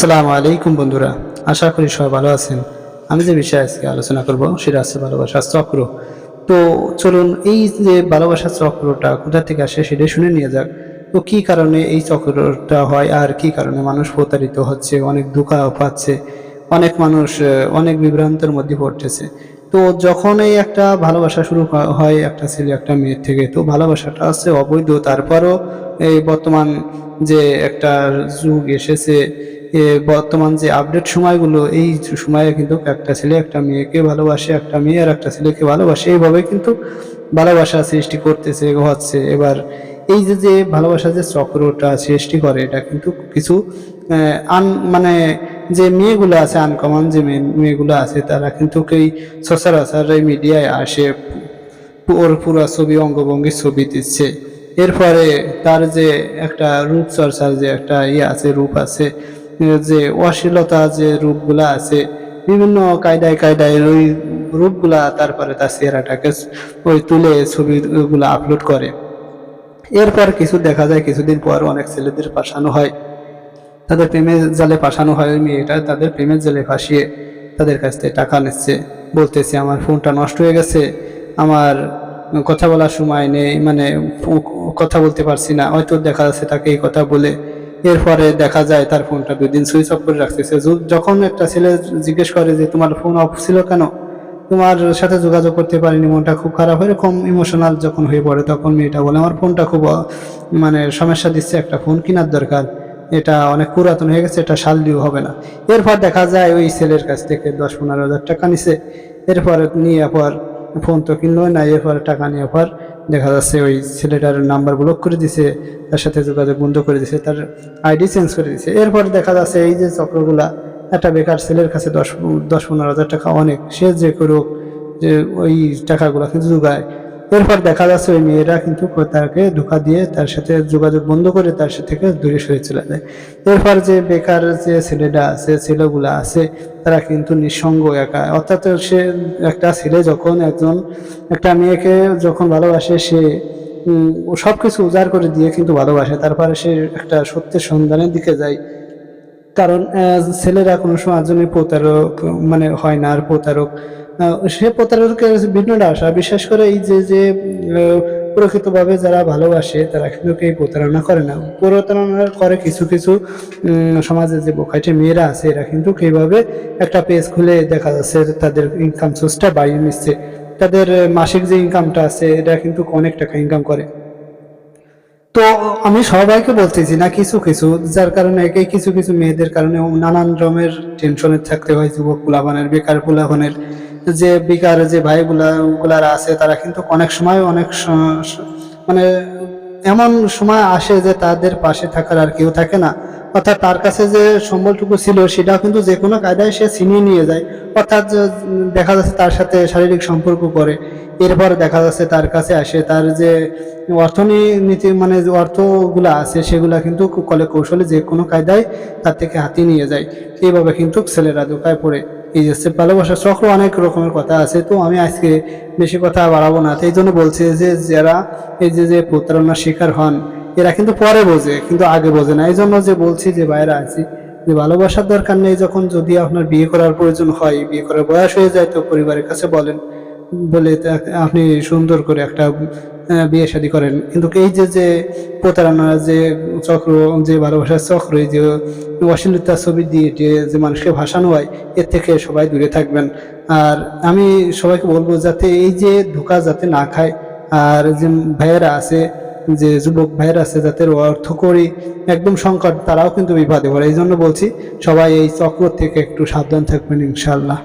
আসসালামু আলাইকুম বন্ধুরা, আশা করি সবাই ভালো আছেন। আমি যে বিষয়ে আজকে আলোচনা করব সেটা আছে ভালোবাসার চক্র। তো চলুন, এই যে ভালোবাসা চক্রটা কোথা থেকে আসে সেটা শুনে নিয়ে যাক। তো কি কারণে এই চক্রটা হয় আর কি কারণে মানুষ প্রতারিত হচ্ছে, অনেক দুঃখা পাচ্ছে, অনেক মানুষ অনেক বিভ্রান্তের মধ্যে পড়তেছে। তো যখন এই একটা ভালোবাসা শুরু হয়, একটা ছেলে, একটা মেয়ের থেকে, তো ভালোবাসাটা আছে অবৈধ। তারপরও এই বর্তমান যে একটা যুগ এসেছে বর্তমান যে আপডেট সময়গুলো, এই সময়ে কিন্তু একটা ছেলে, একটা মেয়েকে ভালোবাসে, একটা মেয়ে আর একটা ছেলেকে ভালোবাসে। এইভাবে কিন্তু ভালোবাসা সৃষ্টি করতেছে, হচ্ছে। এবার এই যে যে ভালোবাসা যে চক্রটা সৃষ্টি করে, এটা কিন্তু কিছু আন মানে যে মেয়েগুলো আছে আনকমন যে মেয়েগুলো আছে, তারা কিন্তু এই সচরাচর এই মিডিয়ায় আসে ওর পুরো ছবি অঙ্গভঙ্গির ছবি দিচ্ছে। এরপরে তার যে একটা রূপচর্চার যে একটা ইয়ে আছে, রূপ আছে যে অশ্লীলতা যে রূপগুলা আছে, বিভিন্ন কায়দায় কায়দায় ওই রূপগুলা তারপরে তার চেহারাটাকে ওই তুলে ছবিগুলো আপলোড করে। এরপর কিছু দেখা যায়, কিছুদিন পর অনেক ছেলেদের পাঠানো হয়। তাদের প্রেমের জালে ফাঁসানো হয়, ওই মেয়েটা তাদের প্রেমের জালে ফাঁসিয়ে তাদের কাছ থেকে টাকা নিচ্ছে। বলতেছে, আমার ফোনটা নষ্ট হয়ে গেছে, আমার কথা বলার সময় নেই মানে কথা বলতে পারছি না, হয়তো দেখা যাচ্ছে তাকে এই কথা বলে এরপরে দেখা যায় তার ফোনটা দুই দিন সুইচ অফ করে রাখতেছে যখন একটা ছেলে জিজ্ঞেস করে যে, তোমার ফোন অফ ছিল কেন? তোমার সাথে যোগাযোগ করতে পারিনি, মনটা খুব খারাপ। এরকম ইমোশনাল যখন হয়ে পড়ে, তখন মেয়েটা বলে, আমার ফোনটা খুব মানে সমস্যা দিচ্ছে, একটা ফোন কেনার দরকার। এটা অনেক পুরাতন হয়ে গেছে, এটা সাল দিও হবে না। এরপর দেখা যায় ওই ছেলের কাছ থেকে দশ পনেরো হাজার টাকা নিছে। এরপর নিয়ে পর ফোন তো কিনলো না, এরপর টাকা নিয়ে পর দেখা যাচ্ছে ওই ছেলেটার নাম্বার ব্লক করে দিছে, তার সাথে যোগাযোগ বন্ধ করে দিছে, তার আইডি চেঞ্জ করে দিছে। এরপর দেখা যাচ্ছে এই যে চক্রগুলা, একটা বেকার ছেলের কাছে দশ দশ পনেরো হাজার টাকা অনেক, সে যে করুক, যে ওই টাকাগুলো কিন্তু যোগায়। এরপর দেখা যাচ্ছে ওই মেয়েরা কিন্তু তাকে ধোকা দিয়ে তার সাথে যোগাযোগ বন্ধ করে তার সাথে থেকে দূরে সরে চলে যায়। এরপর যে বেকার যে ছেলেটা আছে, ছেলেগুলা আছে, তারা কিন্তু নিঃসঙ্গ একা। অর্থাৎ সে একটা ছেলে যখন একজন, একটা মেয়েকে যখন ভালোবাসে, সে সব কিছু উজাড় করে দিয়ে কিন্তু ভালোবাসে। তারপরে সে একটা সত্যের সন্ধানের দিকে যায়। কারণ ছেলেরা কোনো সময় জন্য প্রতারক মানে হয় না আর প্রতারক। সে প্রতারকের ভিন্নটা আসা বিশেষ করে এই যে যে প্রকৃতভাবে যারা ভালোবাসে, তারা কিন্তু এই প্রতারণা করে না। প্রতারণা করে কিছু কিছু সমাজে যে বোকাইটে মেয়েরা আছে, এরা কিন্তু এইভাবে একটা পেজ খুলে দেখা যাচ্ছে তাদের ইনকাম সোর্সটা বাড়িয়ে নিচ্ছে। তাদের মাসিক যে ইনকামটা আছে, এটা কিন্তু অনেক টাকা ইনকাম করে। তো আমি সবাইকে বলতেছি না, কিছু কিছু, যার কারণে এই কিছু কিছু মেয়েদের কারণে নানান রকমের টেনশনে থাকতে হয়, যুবক পুলাবানের বেকার পুলাবানের যে বেকার, যে ভাইগুলা গুলারা আছে, তারা কিন্তু অনেক সময় অনেক মানে এমন সময় আসে যে তাদের পাশে থাকার আর কেউ থাকে না। অর্থাৎ তার কাছে যে সম্বলটুকু ছিল, সেটাও কিন্তু যে কোনো কায়দায় সে ছিনিয়ে নিয়ে যায়। অর্থাৎ দেখা যাচ্ছে তার সাথে শারীরিক সম্পর্ক করে। এরপর দেখা যাচ্ছে তার কাছে আসে, তার যে অর্থনীতি মানে যে অর্থগুলা আছে, সেগুলা কিন্তু কলে কৌশলে যে কোনো কায়দায় তার থেকে হাতিয়ে নিয়ে যায়। এইভাবে কিন্তু ছেলেরা দোকায় পড়ে। এই যে ভালোবাসার চক্র অনেক রকমের কথা আছে, তো আমি আজকে বেশি কথা বাড়াবো না। এই জন্য বলছি যে যারা এই যে যে প্রতারণার শিকার হন, এরা কিন্তু পরে বোঝে, কিন্তু আগে বোঝে না। এই জন্য যে বলছি যে বাইরে আছি, যে ভালোবাসার দরকার নেই যখন যদি আপনার বিয়ে করার প্রয়োজন হয়, বিয়ে করার বয়স হয়ে যায়, তো পরিবারের কাছে বলেন বলে আপনি সুন্দর করে একটা বিয়ে শাদী করেন। কিন্তু এই যে যে প্রতারণা, যে চক্র, যে ভালোবাসার চক্র, এই যে অশ্লীলতার ছবি দিয়ে যে মানুষকে ভাসানো হয়, এর থেকে সবাই দূরে থাকবেন। আর আমি সবাইকে বলব যাতে এই যে ধোকা যাতে না খায়, আর যে ভাইয়েরা আছে, যে যুবক ভাইয়েরা আছে যাদের অর্থ করি, একদম সংকট, তারাও কিন্তু বিপদে পড়ে। এই জন্য বলছি, সবাই এই চক্র থেকে একটু সাবধান থাকবেন ইনশাল্লাহ